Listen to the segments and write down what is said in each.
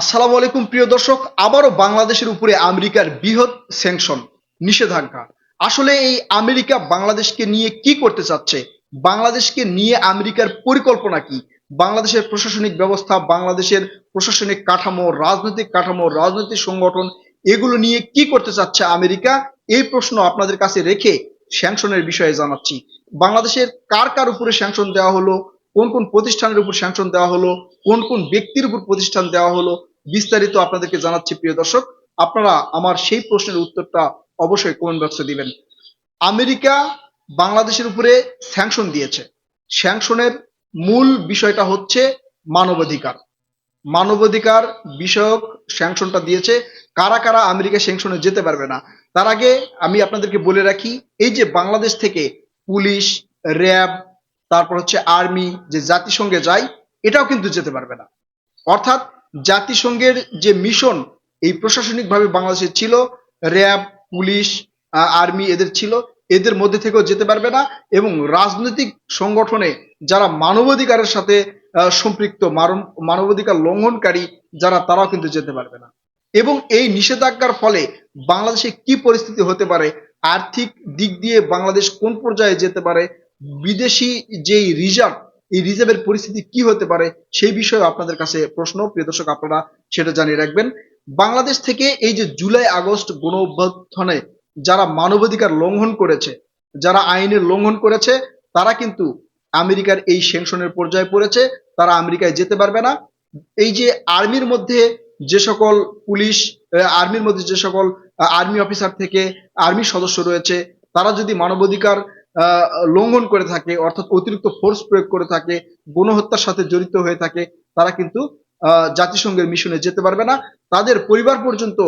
আসসালামু আলাইকুম, প্রিয় দর্শক। আবারও বাংলাদেশের উপরে আমেরিকার বৃহৎ স্যাংশন নিষেধাজ্ঞা। আসলে এই আমেরিকা বাংলাদেশকে নিয়ে কি করতে চাচ্ছে? বাংলাদেশকে নিয়ে আমেরিকার পরিকল্পনা কি? বাংলাদেশের প্রশাসনিক ব্যবস্থা, বাংলাদেশের প্রশাসনিক কাঠামো, রাজনৈতিক কাঠামো, রাজনৈতিক সংগঠন, এগুলো নিয়ে কি করতে চাচ্ছে আমেরিকা? এই প্রশ্ন আপনাদের কাছে রেখে স্যাংশনের বিষয়ে জানাচ্ছি। বাংলাদেশের কার কার উপরে স্যাংশন দেওয়া হলো? কোন কোন প্রতিষ্ঠানের উপর স্যাংশন দেওয়া হলো? কোন কোন ব্যক্তির উপর প্রতিষ্ঠান দেওয়া হলো? বিস্তারিত আপনাদেরকে জানাচ্ছি, প্রিয় দর্শক। আপনারা আমার সেই প্রশ্নের উত্তরটা অবশ্যই কমেন্ট বক্সে দিবেন। আমেরিকা বাংলাদেশের উপরে স্যাংশন দিয়েছে। স্যাংশনের মূল বিষয়টা হচ্ছে মানবাধিকার। মানবাধিকার বিষয়ক স্যাংশনটা দিয়েছে। কারা কারা আমেরিকা স্যাংশনে যেতে পারবে না? তার আগে আমি আপনাদেরকে বলে রাখি, এই যে বাংলাদেশ থেকে পুলিশ, র্যাব, তারপর হচ্ছে আর্মি যে জাতিসংঘে যায়, এটাও কিন্তু যেতে পারবে না। অর্থাৎ জাতিসংঘের যে মিশন, এই প্রশাসনিকভাবে বাংলাদেশে ছিল, র্যাব, পুলিশ আর্মি এদের ছিল, এদের মধ্যে থেকেও যেতে পারবে না এবং রাজনৈতিক সংগঠনে যারা মানবাধিকারের সাথে সম্পৃক্ত মানব- মানবাধিকার লঙ্ঘনকারী যারা, তারাও কিন্তু যেতে পারবে না। এবং এই নিষেধাজ্ঞার ফলে বাংলাদেশে কি পরিস্থিতি হতে পারে, আর্থিক দিক দিয়ে বাংলাদেশ কোন পর্যায়ে যেতে পারে, বিদেশি যেই রিজার্ভ এই রিজার্ভের পরিস্থিতি কি হতে পারে সেই বিষয়ে আপনাদের কাছে প্রশ্ন। প্রিয় দর্শক, আপনারা সেটা জানিয়ে রাখবেন। বাংলাদেশ থেকে এই যে জুলাই, আগস্ট গণ অভ্যুত্থানে যারা মানবাধিকার লঙ্ঘন করেছে, যারা আইনের লঙ্ঘন করেছে, তারা কিন্তু আমেরিকার এই সেংশনের পর্যায়ে পড়েছে। তারা আমেরিকায় যেতে পারবে না। এই যে আর্মির মধ্যে যে সকল পুলিশ আর্মির মধ্যে যে সকল আর্মি অফিসার থেকে আর্মি সদস্য রয়েছে, তারা যদি মানবাধিকার লঙ্ঘন করে থাকে, অর্থাৎ অতিরিক্ত ফোর্স প্রয়োগ করে থাকে, গণহত্যার সাথে জড়িত হয়ে থাকে, তারা কিন্তু জাতিসংঘের মিশনে যেতে পারবে না, তাদের পরিবার পর্যন্ত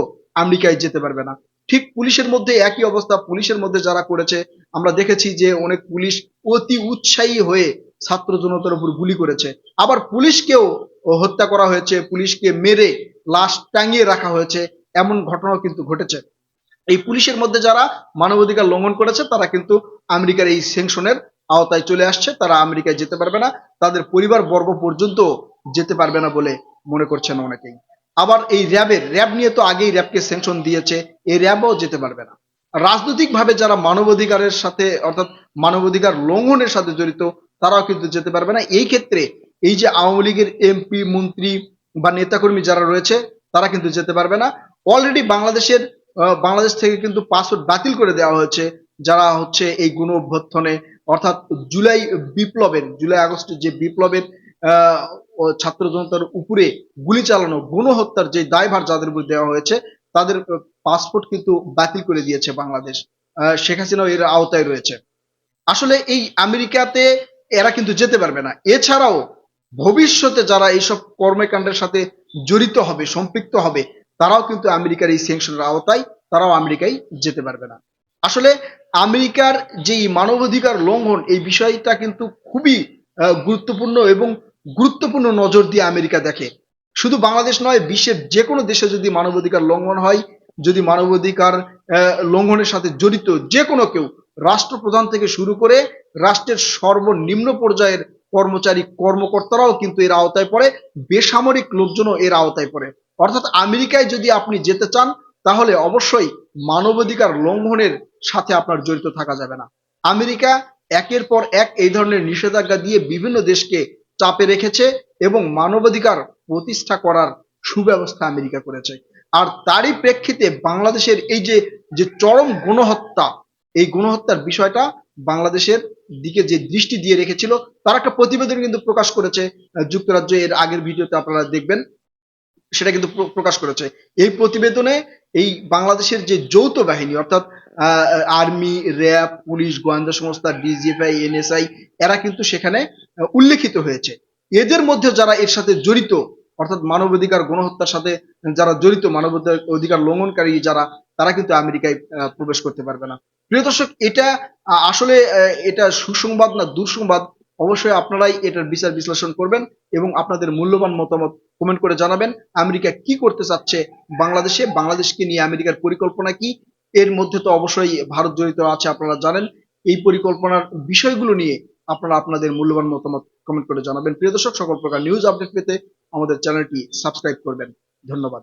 আমেরিকায় যেতে পারবে না। ঠিক পুলিশের মধ্যে একই অবস্থা, পুলিশের মধ্যে যারা করেছে, আমরা দেখেছি যে অনেক পুলিশ অতি উৎসাহী হয়ে ছাত্র জনতার উপর গুলি করেছে। আবার পুলিশকেও হত্যা করা হয়েছে, পুলিশকে মেরে লাশ টাঙিয়ে রাখা হয়েছে, এমন ঘটনাও কিন্তু ঘটেছে। এই পুলিশের মধ্যে যারা মানবাধিকার লঙ্ঘন করেছে, তারা কিন্তু আমেরিকার এই সেংশনের আওতায় চলে আসছে। তারা আমেরিকায় যেতে পারবে না, তাদের পরিবার বর্গ পর্যন্ত যেতে পারবে না বলে মনে করছেন অনেকেই। আবার এই র্যাবের, র্যাব নিয়ে তো আগেই র্যাবকে সেংশন দিয়েছে, এই র্যাবও যেতে পারবে না। রাজনৈতিকভাবে যারা মানবাধিকারের সাথে, অর্থাৎ মানবাধিকার লঙ্ঘনের সাথে জড়িত, তারাও কিন্তু যেতে পারবে না। এই ক্ষেত্রে এই যে আওয়ামী লীগের এমপি, মন্ত্রী বা নেতাকর্মী যারা রয়েছে, তারা কিন্তু যেতে পারবে না। অলরেডি বাংলাদেশের বাংলাদেশ থেকে কিন্তু পাসপোর্ট বাতিল করে দেওয়া হয়েছে, যারা হচ্ছে এই গুণ অভ্যর্থনে অর্থাৎ জুলাই বিপ্লবের, জুলাই আগস্টের যে বিপ্লবের ছাত্র জনতার উপরে গুলি চালানো, গণহত্যার যে দায়ভার যাদের উপর দেওয়া হয়েছে, তাদের পাসপোর্ট কিন্তু বাতিল করে দিয়েছে বাংলাদেশ। শেখ হাসিনাও এর আওতায় রয়েছে। আসলে এই আমেরিকাতে এরা কিন্তু যেতে পারবে না। এছাড়াও ভবিষ্যতে যারা এইসব কর্মকাণ্ডের সাথে জড়িত হবে, সম্পৃক্ত হবে তারাও কিন্তু আমেরিকার এই স্যাংশনের আওতায়, তারাও আমেরিকায় যেতে পারবে না। আসলে আমেরিকার যে মানবাধিকার লঙ্ঘন, এই বিষয়টা কিন্তু খুবই গুরুত্বপূর্ণ এবং গুরুত্বপূর্ণ নজর দিয়ে আমেরিকা দেখে। শুধু বাংলাদেশ নয়, বিশ্বের যে কোনো দেশে যদি মানবাধিকার লঙ্ঘন হয়, যদি মানবাধিকার লঙ্ঘনের সাথে জড়িত যে কোনো কেউ, রাষ্ট্রপ্রধান থেকে শুরু করে রাষ্ট্রের সর্বনিম্ন পর্যায়ের কর্মচারী, কর্মকর্তারাও কিন্তু এর আওতায় পড়ে, বেসামরিক লোকজনও এর আওতায় পড়ে। অর্থাৎ আমেরিকায় যদি আপনি যেতে চান, তাহলে অবশ্যই মানবাধিকার লঙ্ঘনের সাথে আপনার জড়িত থাকা যাবে না। আমেরিকা একের পর এক এই ধরনের নিষেধাজ্ঞা দিয়ে বিভিন্ন দেশকে চাপে রেখেছে এবং মানবাধিকার প্রতিষ্ঠা করার সুব্যবস্থা আমেরিকা করেছে। আর তারই প্রেক্ষিতে বাংলাদেশের এই যে যে চরম গণহত্যা, এই গণহত্যার বিষয়টা বাংলাদেশের দিকে যে দৃষ্টি দিয়ে রেখেছিল, তার একটা প্রতিবেদন কিন্তু প্রকাশ করেছে যুক্তরাজ্য। এর আগের ভিডিওতে আপনারা দেখবেন সেটা কিন্তু প্রকাশ করেছে। এই প্রতিবেদনে এই বাংলাদেশের যে যৌথ বাহিনী, অর্থাৎ আর্মি, র্যাব, পুলিশ, গোয়েন্দা সংস্থা, ডিজিএফআই, এনএসআই, এরা কিন্তু সেখানে উল্লেখিত হয়েছে। এদের মধ্যে যারা এর সাথে জড়িত, অর্থাৎ মানবাধিকার গণহত্যার সাথে যারা জড়িত, মানবাধিকার অধিকার লঙ্ঘনকারী যারা, তারা কিন্তু আমেরিকায় প্রবেশ করতে পারবে না। প্রিয় দর্শক, এটা আসলে এটা সুসংবাদ না দুঃসংবাদ অবশ্যই আপনারাই এটার বিচার বিশ্লেষণ করবেন এবং আপনাদের মূল্যবান মতামত কমেন্ট করে জানাবেন। আমেরিকা কি করতে চাচ্ছে বাংলাদেশে? বাংলাদেশকে নিয়ে আমেরিকার পরিকল্পনা কি? এর মধ্যে তো অবশ্যই ভারত জড়িত আছে, আপনারা জানেন। এই পরিকল্পনার বিষয়গুলো নিয়ে আপনারা আপনাদের মূল্যবান মতামত কমেন্ট করে জানাবেন। প্রিয় দর্শক, সকল প্রকার নিউজ আপডেট পেতে আমাদের চ্যানেলটি সাবস্ক্রাইব করবেন। ধন্যবাদ।